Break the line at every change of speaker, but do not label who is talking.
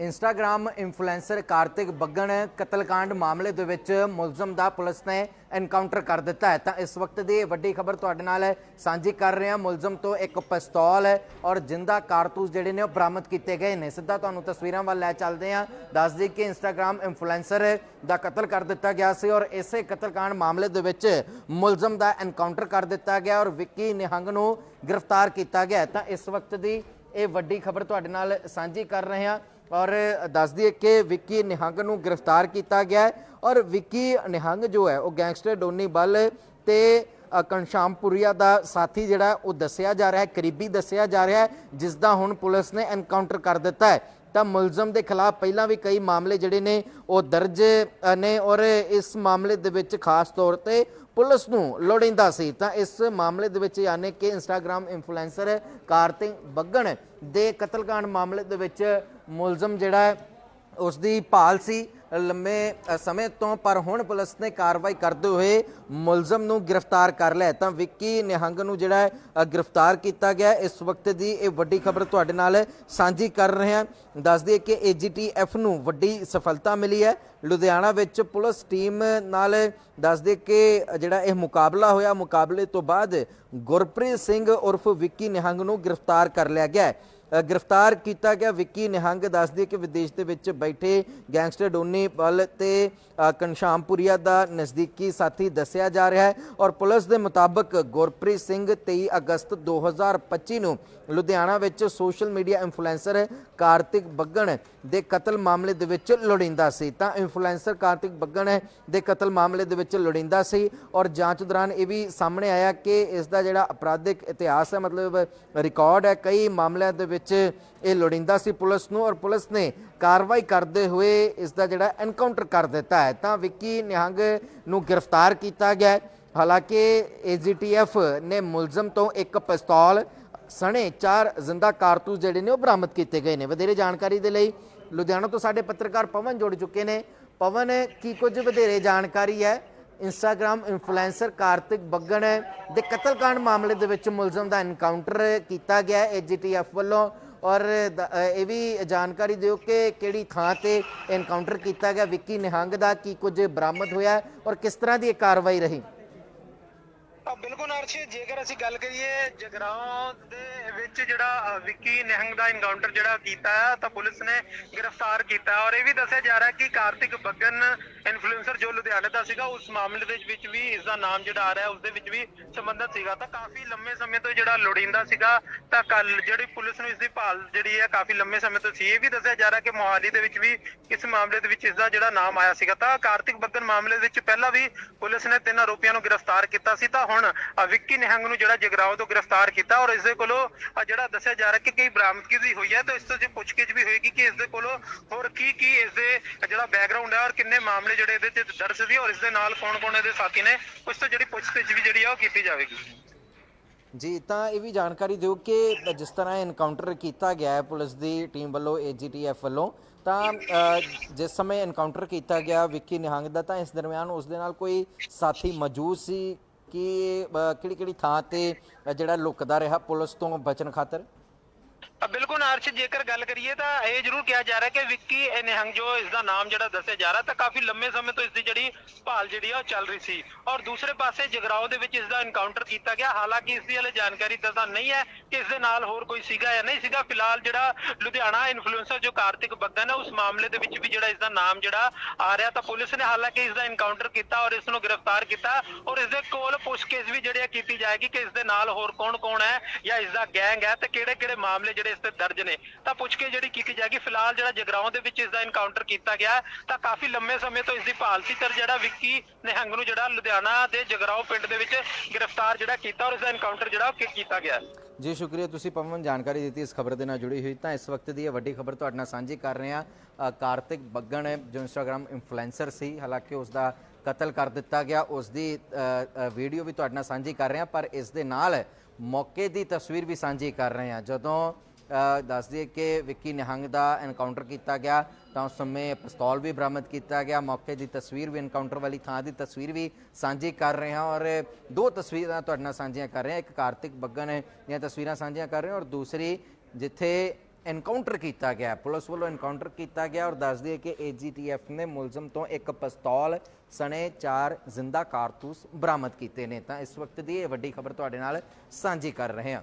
Instagram influencer Kartik Baggan ਕਤਲकांड ਮਾਮਲੇ ਦੇ ਵਿੱਚ ਮੁਲਜ਼ਮ ਦਾ ਪੁਲਿਸ ਨੇ ਐਨਕਾਊਂਟਰ ਕਰ ਦਿੱਤਾ ਹੈ। ਤਾਂ ਇਸ ਵਕਤ ਦੀ ਇਹ ਵੱਡੀ ਖਬਰ ਤੁਹਾਡੇ ਨਾਲ ਸਾਂਝੀ ਕਰ ਰਹੇ ਹਾਂ। ਮੁਲਜ਼ਮ ਤੋਂ ਇੱਕ ਪਿਸਤੌਲ ਹੈ ਔਰ ਜਿੰਦਾ ਕਾਰਤੂਸ ਜਿਹੜੇ ਨੇ ਉਹ ਬਰਾਮਦ ਕੀਤੇ ਗਏ ਨੇ। ਸਿੱਧਾ ਤੁਹਾਨੂੰ ਤਸਵੀਰਾਂ ਵੱਲ ਲੈ ਚੱਲਦੇ ਹਾਂ। ਦੱਸਦੀ ਕਿ ਇੰਸਟਾਗ੍ਰਾਮ ਇਨਫਲੂਐਂਸਰ ਦਾ ਕਤਲ ਕਰ ਦਿੱਤਾ ਗਿਆ ਸੀ ਔਰ ਇਸੇ ਕਤਲकांड ਮਾਮਲੇ ਦੇ ਵਿੱਚ ਮੁਲਜ਼ਮ ਦਾ ਐਨਕਾਊਂਟਰ ਕਰ ਦਿੱਤਾ ਗਿਆ ਔਰ ਵਿੱਕੀ ਨਿਹੰਗ ਨੂੰ ਗ੍ਰਿਫਤਾਰ ਕੀਤਾ ਗਿਆ ਤਾਂ ਇਸ ਵਕਤ ਦੀ ਇਹ ਵੱਡੀ ਖਬਰ ਤੁਹਾਡੇ ਨਾਲ ਸਾਂਝੀ ਕਰ ਰਹੇ ਹਾਂ। ਔਰ ਦੱਸ ਦਈਏ ਕਿ ਵਿੱਕੀ ਨਿਹੰਗ ਨੂੰ ਗ੍ਰਿਫਤਾਰ ਕੀਤਾ ਗਿਆ ਹੈ ਔਰ ਵਿੱਕੀ ਨਿਹੰਗ ਜੋ ਹੈ ਉਹ ਗੈਂਗਸਟਰ ਡੋਨੀ ਬੱਲ ਤੇ ਅ, ਦਾ ਸਾਥੀ ਜਿਹੜਾ ਉਹ ਦੱਸਿਆ ਜਾ ਰਿਹਾ ਹੈ ਕਰੀਬੀ ਦੱਸਿਆ ਜਾ ਰਿਹਾ ਹੈ ਜਿਸ ਦਾ ਹੁਣ ਪੁਲਿਸ ਨੇ ਐਨਕਾਊਂਟਰ ਕਰ ਦਿੱਤਾ ਹੈ। ਤਾਂ ਮੁਲਜ਼ਮ ਦੇ ਖਿਲਾਫ ਪਹਿਲਾਂ ਵੀ ਕਈ ਮਾਮਲੇ ਜਿਹੜੇ ਨੇ ਉਹ ਦਰਜ ਨੇ ਔਰ ਇਸ ਮਾਮਲੇ ਦੇ ਵਿੱਚ ਖਾਸ ਤੌਰ ਤੇ ਪੁਲਿਸ ਨੂੰ ਲੋੜੀਂਦਾ ਸੀ। ਤਾਂ ਇਸ ਮਾਮਲੇ ਦੇ ਵਿੱਚ ਯਾਨੀ ਕਿ ਇੰਸਟਾਗ੍ਰam ਇਨਫਲੂਐਂਸਰ ਕਾਰਤਿਕ ਬੱਗਣ ਦੇ ਕਤਲकांड ਮਾਮਲੇ ਦੇ ਵਿੱਚ ਮੁਲਜ਼ਮ ਜਿਹੜਾ ਹੈ ਉਸ ਦੀ ਭਾਲ ਸੀ ਲੰਮੇ ਸਮੇਂ ਤੋਂ, ਪਰ ਹੁਣ ਪੁਲਿਸ ਨੇ ਕਾਰਵਾਈ ਕਰਦੇ ਹੋਏ ਮੁਲਜ਼ਮ ਨੂੰ ਗ੍ਰਿਫਤਾਰ ਕਰ ਲਿਆ ਤਾਂ ਵਿੱਕੀ ਨਿਹੰਗ ਨੂੰ ਜਿਹੜਾ ਹੈ ਗ੍ਰਿਫਤਾਰ ਕੀਤਾ ਗਿਆ ਇਸ ਵਕਤ ਦੀ ਇਹ ਵੱਡੀ ਖਬਰ ਤੁਹਾਡੇ ਨਾਲ ਸਾਂਝੀ ਕਰ ਰਹੇ ਹਾਂ। ਦੱਸ ਦਈਏ ਕਿ ਏਜੀਟੀਐਫ ਨੂੰ ਵੱਡੀ ਸਫਲਤਾ ਮਿਲੀ ਹੈ। ਲੁਧਿਆਣਾ ਵਿੱਚ ਪੁਲਿਸ ਟੀਮ ਨਾਲ ਦੱਸ ਦਈਏ ਕਿ ਜਿਹੜਾ ਇਹ ਮੁਕਾਬਲਾ ਹੋਇਆ, ਮੁਕਾਬਲੇ ਤੋਂ ਬਾਅਦ ਗੁਰਪ੍ਰੀਤ ਸਿੰਘ ਉਰਫ ਵਿੱਕੀ ਨਿਹੰਗ ਨੂੰ ਗ੍ਰਿਫਤਾਰ ਕਰ ਲਿਆ ਗਿਆ ਹੈ। ਗ੍ਰਿਫਤਾਰ ਕੀਤਾ ਗਿਆ। ਵਿੱਕੀ ਨਿਹੰਗ ਦੱਸਦੀ ਹੈ ਕਿ ਵਿਦੇਸ਼ ਦੇ ਵਿੱਚ ਬੈਠੇ ਗੈਂਗਸਟਰ ਡੋਨੀ ਪਲ ਤੇ ਅ, ਦਾ ਨਜ਼ਦੀਕੀ ਸਾਥੀ ਦੱਸਿਆ ਜਾ ਰਿਹਾ ਹੈ ਔਰ ਪੁਲਿਸ ਦੇ ਮੁਤਾਬਕ ਗੁਰਪ੍ਰੀਤ ਸਿੰਘ 23 ਅਗਸਤ 2025 ਨੂੰ ਲੁਧਿਆਣਾ ਵਿੱਚ social media influencer Kartik Baggan ਦੇ ਕਤਲ ਮਾਮਲੇ ਦੇ ਵਿੱਚ ਲੋੜੀਂਦਾ ਸੀ। ਤਾਂ ਇਨਫਲੂਐਂਸਰ ਕਾਰਤਿਕ ਬੱਗਣ ਦੇ ਕਤਲ ਮਾਮਲੇ ਦੇ ਵਿੱਚ ਲੋੜੀਂਦਾ ਸੀ ਔਰ ਜਾਂਚ ਦੌਰਾਨ ਇਹ ਵੀ ਸਾਹਮਣੇ ਆਇਆ ਕਿ ਇਸ ਦਾ ਜਿਹੜਾ ਅਪਰਾਧਿਕ ਇਤਿਹਾਸ ਹੈ ਮਤਲਬ ਰਿਕਾਰਡ ਹੈ ਕਈ ਮਾਮਲਿਆਂ ਦੇ ਵਿੱਚ ਇਹ ਲੋੜੀਂਦਾ ਸੀ ਪੁਲਿਸ ਨੂੰ ਔਰ ਪੁਲਿਸ ਨੇ ਕਾਰਵਾਈ ਕਰਦੇ ਹੋਏ ਇਸ ਦਾ ਜਿਹੜਾ ਐਨਕਾਊਂਟਰ ਕਰ ਦਿੱਤਾ ਹੈ। ਤਾਂ ਵਿੱਕੀ ਨਿਹੰਗ ਨੂੰ ਗ੍ਰਿਫਤਾਰ ਕੀਤਾ ਗਿਆ ਹੈ। ਹਾਲਾਂਕਿ ਏਜੀਟੀਐਫ ਨੇ ਮੁਲਜ਼ਮ ਤੋਂ ਇੱਕ ਪਿਸਤੌਲ, ਸਣੇ ਚਾਰ ਜ਼ਿੰਦਾ ਕਾਰਤੂਸ ਜਿਹੜੇ ਨੇ ਉਹ ਬਰਾਮਦ ਕੀਤੇ ਗਏ ਨੇ। ਵਧੇਰੇ ਜਾਣਕਾਰੀ ਦੇ ਲਈ ਲੁਧਿਆਣਾ ਤੋਂ ਸਾਡੇ ਪੱਤਰਕਾਰ ਪਵਨ ਜੁੜ ਚੁੱਕੇ ਨੇ। ਪਵਨ, ਕੀ ਕੁਝ ਵਧੇਰੇ ਜਾਣਕਾਰੀ ਹੈ? ਇੰਸਟਾਗ੍ਰam ਇਨਫਲੂਐਂਸਰ ਕਾਰਤਿਕ ਬੱਗਣ ਦੇ ਕਤਲकांड ਮਾਮਲੇ ਦੇ ਵਿੱਚ ਮੁਲਜ਼ਮ ਦਾ ਐਨਕਾਊਂਟਰ ਕੀਤਾ ਗਿਆ ਹੈ ਏਜੀਟੀਐਫ ਵੱਲੋਂ। ਔਰ ਇਹ ਵੀ ਜਾਣਕਾਰੀ ਦਿਓ ਕਿ ਕਿਹੜੀ ਥਾਂ ਤੇ ਐਨਕਾਊਂਟਰ ਕੀਤਾ ਗਿਆ। ਵਿੱਕੀ ਨਿਹੰਗ ਦਾ ਕੀ ਕੁਝ ਬਰਾਮਦ ਹੋਇਆ ਔਰ ਕਿਸ ਤਰ੍ਹਾਂ ਦੀ ਇਹ ਕਾਰਵਾਈ ਰਹੀ?
ਬਿਲਕੁਲ ਅਰਸ਼, ਜੇਕਰ ਅਸੀਂ ਗੱਲ ਕਰੀਏ ਜਗਰਾਉਂ ਦੇ ਵਿੱਚ ਜਿਹੜਾ ਵਿੱਕੀ ਨਿਹੰਗ ਦਾ ਇਨਕਾਊਂਟਰ ਜਿਹੜਾ ਕੀਤਾ ਤਾਂ ਪੁਲਿਸ ਨੇ ਗ੍ਰਿਫਤਾਰ ਕੀਤਾ ਔਰ ਇਹ ਵੀ ਦੱਸਿਆ ਜਾ ਰਿਹਾ ਕਿ ਕਾਰਤਿਕ ਬੱਗਨ ਇਨਫਲੂਐਂਸਰ ਜੋ ਲੁਧਿਆਣੇ ਦਾ ਸੀਗਾ ਉਸ ਮਾਮਲੇ ਦੇ ਵਿੱਚ ਵੀ ਇਸ ਦਾ ਨਾਮ ਜਿਹੜਾ ਆ ਰਿਹਾ ਹੈ, ਉਸ ਦੇ ਵਿੱਚ ਵੀ ਸੰਬੰਧਤ ਸੀਗਾ। ਤਾਂ ਕਾਫੀ ਲੰਮੇ ਸਮੇਂ ਤੋਂ ਜਿਹੜਾ ਲੋੜੀਂਦਾ ਸੀਗਾ ਤਾਂ ਕੱਲ ਜਿਹੜੀ ਪੁਲਿਸ ਨੂੰ ਇਸ ਦੀ ਭਾਲ ਜਿਹੜੀ ਹੈ ਕਾਫੀ ਲੰਮੇ ਸਮੇਂ ਤੋਂ ਸੀ। ਇਹ ਵੀ ਦੱਸਿਆ ਜਾ ਰਿਹਾ ਕਿ ਮੋਹਾਲੀ ਦੇ ਵਿੱਚ ਵੀ ਇਸ ਮਾਮਲੇ ਦੇ ਵਿੱਚ ਇਸ ਦਾ ਜਿਹੜਾ ਨਾਮ ਆਇਆ ਸੀਗਾ। ਤਾਂ ਕਾਰਤਿਕ ਬੱਗਨ ਮਾਮਲੇ ਵਿੱਚ ਪਹਿਲਾਂ ਵੀ ਪੁਲਿਸ ਨੇ ਤਿੰਨ ਆਰੋਪੀਆਂ ਨੂੰ ਗ੍ਰਿਫਤਾਰ ਕੀਤਾ ਸੀ। ਤਾਂ ਹੁਣ ਵਿੱਕੀ ਨਿਹੰਗ ਨੂੰ ਜਿਹੜਾ ਜਗਰਾਓ ਤੋਂ ਗ੍ਰਿਫਤਾਰ ਕੀਤਾ ਔਰ ਇਸ ਦੇ ਕੋਲੋਂ ਜਿਹੜਾ ਦੱਸਿਆ ਜਾ ਰਿਹਾ ਕਿ ਕਈ ਬਰਾਮਦਗੀ ਵੀ ਹੋਈ ਹੈ ਤਾਂ ਇਸ ਤੋਂ ਜੇ ਪੁੱਛਗਿੱਛ ਵੀ ਹੋਏਗੀ ਕਿ ਇਸ ਦੇ ਕੋਲੋਂ ਹੋਰ ਕੀ ਕੀ ਇਸ ਦੇ ਜਿਹੜਾ ਬੈਕਗ੍ਰਾਉਂਡ ਹੈ ਔਰ ਕਿੰਨੇ ਮਾਮਲੇ ਜਿਹੜੇ ਇਹਦੇ ਤੇ ਦਰਜ ਸੀ ਔਰ ਇਸ ਦੇ ਨਾਲ ਕੌਣ ਕੌਣ ਇਹਦੇ ਸਾਥੀ ਨੇ, ਉਸ ਤੋਂ ਜਿਹੜੀ ਪੁੱਛਗਿੱਛ ਵੀ ਜਿਹੜੀ ਆ ਉਹ ਕੀਤੀ ਜਾਵੇਗੀ।
ਜੀ, ਤਾਂ ਇਹ ਵੀ ਜਾਣਕਾਰੀ ਦਿਓ ਕਿ ਜਿਸ ਤਰ੍ਹਾਂ ਐਨਕਾਊਂਟਰ ਕੀਤਾ ਗਿਆ ਹੈ ਪੁਲਿਸ ਦੀ ਟੀਮ ਵੱਲੋਂ ਏਜੀਟੀਐਫ ਵੱਲੋਂ, ਤਾਂ ਜਿਸ ਸਮੇਂ ਐਨਕਾਊਂਟਰ ਕੀਤਾ ਗਿਆ ਵਿੱਕੀ ਨਿਹੰਗ ਦਾ, ਤਾਂ ਇਸ ਦਰਮਿਆਨ ਉਸ ਦੇ ਨਾਲ ਕੋਈ ਸਾਥੀ ਮੌਜੂਦ ਸੀ ਕਿ ਕਿਹੜੀ ਕਿਹੜੀ ਥਾਂ ਤੇ ਜਿਹੜਾ ਲੁਕਦਾ ਰਿਹਾ ਪੁਲਿਸ ਤੋਂ ਬਚਣ ਖਾਤਰ?
ਬਿਲਕੁਲ ਅਰਸ਼, ਜੇਕਰ ਗੱਲ ਕਰੀਏ ਤਾਂ ਇਹ ਜ਼ਰੂਰ ਕਿਹਾ ਜਾ ਰਿਹਾ ਕਿ ਵਿੱਕੀ ਨਿਹੰਗ ਜੋ ਇਸ ਦਾ ਨਾਮ ਜਿਹੜਾ ਦੱਸਿਆ ਜਾ ਰਿਹਾ ਤਾਂ ਕਾਫੀ ਲੰਮੇ ਸਮੇਂ ਤੋਂ ਇਸ ਦੀ ਜਿਹੜੀ ਭਾਲ ਜਿਹੜੀ ਆ ਉਹ ਚੱਲ ਰਹੀ ਸੀ। ਔਰ ਦੂਸਰੇ ਪਾਸੇ ਜਗਰਾਓ ਦੇ ਵਿੱਚ ਇਸ ਦਾ ਐਨਕਾਊਂਟਰ ਕੀਤਾ ਗਿਆ। ਹਾਲਾਂਕਿ ਇਸ ਦੀ ਹਲੇ ਜਾਣਕਾਰੀ ਤਾਂ ਨਹੀਂ ਹੈ ਕਿ ਇਸ ਦੇ ਨਾਲ ਹੋਰ ਕੋਈ ਸੀਗਾ ਜਾਂ ਨਹੀਂ ਸੀਗਾ। ਫਿਲਹਾਲ ਜਿਹੜਾ ਲੁਧਿਆਣਾ ਇਨਫਲੂਐਂਸਰ ਜੋ ਕਾਰਤਿਕ ਬੱਗਨ ਹੈ, ਉਸ ਮਾਮਲੇ ਦੇ ਵਿੱਚ ਵੀ ਜਿਹੜਾ ਇਸ ਦਾ ਨਾਮ ਜਿਹੜਾ ਆ ਰਿਹਾ ਤਾਂ ਪੁਲਿਸ ਨੇ ਹਾਲਾਂਕਿ ਇਸ ਦਾ ਐਨਕਾਊਂਟਰ ਕੀਤਾ ਔਰ ਇਸ ਨੂੰ ਗ੍ਰਿਫਤਾਰ ਕੀਤਾ। ਔਰ ਇਸ ਦੇ ਕੋਲ ਪੁੱਛਗਿੱਛ ਵੀ ਜਿਹੜੀ ਆ ਕੀਤੀ ਜਾਏਗੀ ਕਿ ਇਸ ਦੇ ਨਾਲ ਹੋਰ ਕੌਣ-ਕੌਣ ਹੈ ਜਾਂ ਇਸ ਦਾ ਗੈਂਗ ਹੈ ਤੇ ਕਿਹੜੇ-ਕਿਹੜੇ ਮਾਮਲੇ ਜਿਹੜੇ ਇਸ ਤੇ ਦਰਜ ਨੇ, ਤਾਂ ਪੁੱਛ ਕੇ ਜਿਹੜੀ ਕੀਤੀ ਜਾਏਗੀ, ਫਿਲਹਾਲ ਜਿਹੜਾ ਜਗਰਾਉਂ ਦੇ ਵਿੱਚ ਇਸ ਦਾ ਐਨਕਾਊਂਟਰ ਕੀਤਾ ਗਿਆ ਤਾਂ ਕਾਫੀ ਲੰਮੇ ਸਮੇਂ ਤੋਂ ਇਸ ਦੀ ਭਾਲ ਸੀ ਤੇ ਜਿਹੜਾ ਵਿੱਕੀ ਨਿਹੰਗ ਨੂੰ ਜਿਹੜਾ ਲੁਧਿਆਣਾ ਦੇ ਜਗਰਾਉਂ ਪਿੰਡ ਦੇ ਵਿੱਚ ਗ੍ਰਿਫਤਾਰ ਜਿਹੜਾ ਕੀਤਾ ਔਰ ਇਸ ਦਾ ਐਨਕਾਊਂਟਰ ਜਿਹੜਾ ਕੀਤਾ ਗਿਆ
ਜੀ, ਸ਼ੁਕਰੀਆ, ਤੁਸੀਂ ਪਵਨ ਜਾਣਕਾਰੀ ਦਿੱਤੀ ਇਸ ਖਬਰ ਦੇ ਨਾਲ ਜੁੜੀ ਹੋਈ। ਤਾਂ ਇਸ ਵਕਤ ਦੀ ਇਹ ਵੱਡੀ ਖਬਰ ਤੁਹਾਡੇ ਨਾਲ ਸਾਂਝੀ ਕਰ ਰਹੇ ਹਾਂ। ਕਾਰਤਿਕ ਬੱਗਣ ਜੋ ਇੰਸਟਾਗ੍ਰam ਇਨਫਲੂਐਂਸਰ ਸੀ, ਹਾਲਾਂਕਿ ਉਸ ਦਾ ਕਤਲ ਕਰ ਦਿੱਤਾ ਗਿਆ। ਉਸ ਦੀ ਵੀਡੀਓ ਵੀ ਤੁਹਾਡੇ ਨਾਲ ਸਾਂਝੀ ਕਰ ਰਹੇ ਹਾਂ, ਪਰ ਇਸ ਦੇ ਨਾਲ ਮੌਕੇ ਦੀ ਤਸਵੀਰ ਵੀ ਸਾਂਝੀ ਕਰ ਰਹੇ ਹਾਂ। ਜਦੋਂ ਦੱਸ ਦਈਏ ਕਿ ਵਿੱਕੀ ਨਿਹੰਗ ਦਾ ਐਨਕਾਊਂਟਰ ਕੀਤਾ ਗਿਆ। ਤਾਂ ਉਸ ਸਮੇਂ ਪਿਸਤੌਲ ਵੀ ਬਰਾਮਦ ਕੀਤਾ ਗਿਆ। ਮੌਕੇ ਦੀ ਤਸਵੀਰ ਵੀ ਐਨਕਾਊਂਟਰ ਵਾਲੀ ਥਾਂ ਦੀ ਤਸਵੀਰ ਵੀ ਸਾਂਝੀ ਕਰ ਰਹੇ ਹਾਂ ਔਰ ਦੋ ਤਸਵੀਰਾਂ ਤੁਹਾਡੇ ਨਾਲ ਸਾਂਝੀਆਂ ਕਰ ਰਹੇ ਹਾਂ। ਇੱਕ ਕਾਰਤਿਕ ਬੱਗਨ ਦੀਆਂ ਤਸਵੀਰਾਂ ਸਾਂਝੀਆਂ ਕਰ ਰਹੇ ਹਾਂ ਔਰ ਦੂਸਰੀ ਜਿੱਥੇ ਐਨਕਾਊਂਟਰ ਕੀਤਾ ਗਿਆ। ਪੁਲਿਸ ਵੱਲੋਂ ਐਨਕਾਊਂਟਰ ਕੀਤਾ ਗਿਆ ਔਰ ਦੱਸ ਦਈਏ ਕਿ ਏਜੀਟੀਐਫ ਨੇ ਮੁਲਜ਼ਮ ਤੋਂ ਇੱਕ ਪਿਸਤੌਲ, ਸਣੇ ਚਾਰ ਜ਼ਿੰਦਾ ਕਾਰਤੂਸ ਬਰਾਮਦ ਕੀਤੇ ਨੇ। ਤਾਂ ਇਸ ਵਕਤ ਦੀ ਇਹ ਵੱਡੀ ਖਬਰ ਤੁਹਾਡੇ ਨਾਲ ਸਾਂਝੀ ਕਰ ਰਹੇ ਹਾਂ।